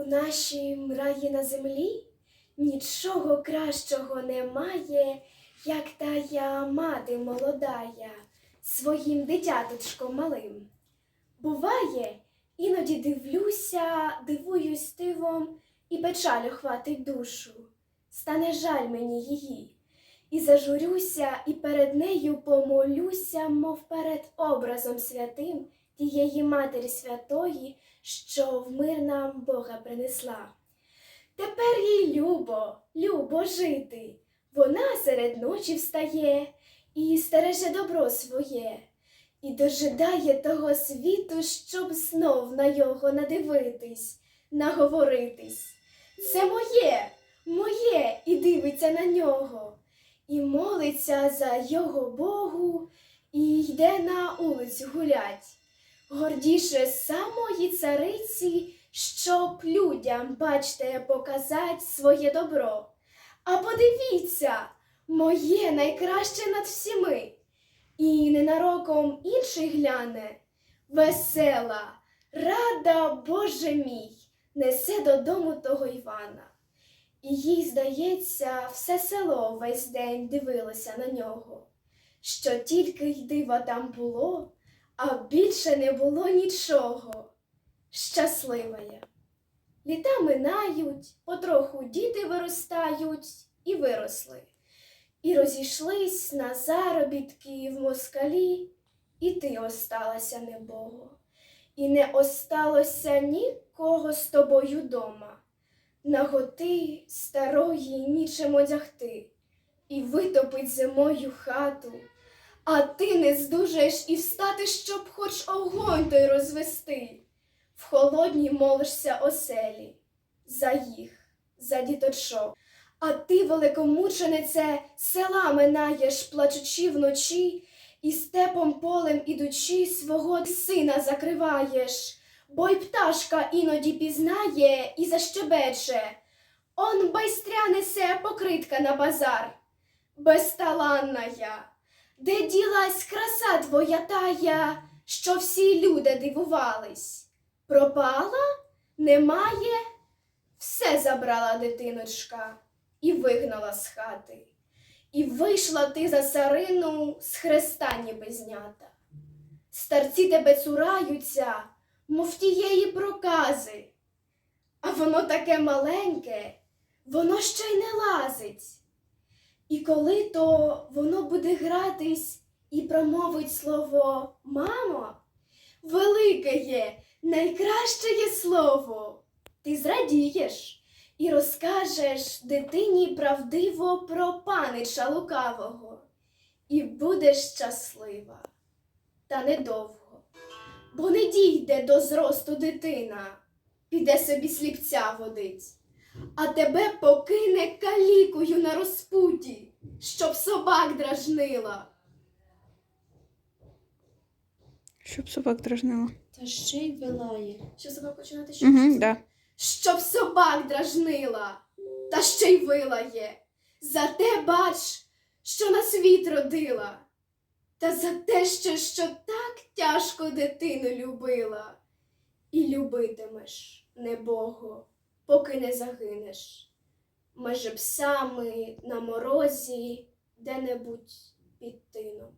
У нашім раї на землі нічого кращого немає, як тая мати молодая своїм дитяточком малим. Буває, іноді дивлюся, дивуюсь дивом, і печаль охватить душу. Стане жаль мені її, і зажурюся, і перед нею помолюся, мов перед образом святим тієї Матері Святої, що в мир нам Бога принесла. Тепер їй любо, любо жити. Вона серед ночі встає і стереже добро своє, і дожидає того світу, щоб знов на його надивитись, наговоритись. Це моє, моє, і дивиться на нього, і молиться за його Богу, і йде на улицю гулять. Гордіше самої цариці, щоб людям, бачте, показать своє добро. А подивіться, моє найкраще над всіми. І ненароком інший гляне, весела, рада, Боже мій, несе додому того Івана. І їй, здається, все село весь день дивилося на нього, що тільки й дива там було, а більше не було нічого. Щаслива. Літа минають, потроху діти виростають і виросли, і розійшлись на заробітки в москалі, і ти осталася небого, і не осталося нікого з тобою дома. Наготи старої нічим одягти, і витопить зимою хату, а ти не здужаєш і встати, щоб хоч огонь той розвести. В холодній молишся оселі, за їх, за діточок. А ти, великомученице, села минаєш, плачучи вночі, і степом полем ідучи, свого сина закриваєш, бо й пташка іноді пізнає і защебече. Он байстря несе покритка на базар. Безталанна я, де ділась краса твоя тая, що всі люди дивувались. Пропала? Немає? Все забрала дитиночка і вигнала з хати. І вийшла ти за царину з хреста ніби знята. Старці тебе цураються, мов тієї прокази, а воно таке маленьке, воно ще й не лазить. І коли то воно буде гратись і промовить слово мамо, велике є, найкраще є слово. Ти зрадієш і розкажеш дитині правдиво про панича лукавого, і будеш щаслива, та недовго, бо не дійде до зросту дитина, піде собі сліпця водить, а тебе покине калікою на розпуті, щоб собак дражнила. Щоб собак дражнила. Та ще й вилає. Що собак починати ще? Угу, да. щоб собак дражнила, та ще й вилає. За те бач, що на світ родила, та за те ще, що так тяжко дитину любила. І любитимеш, небого, поки не загинеш. Меже псами на морозі де-небудь під тином.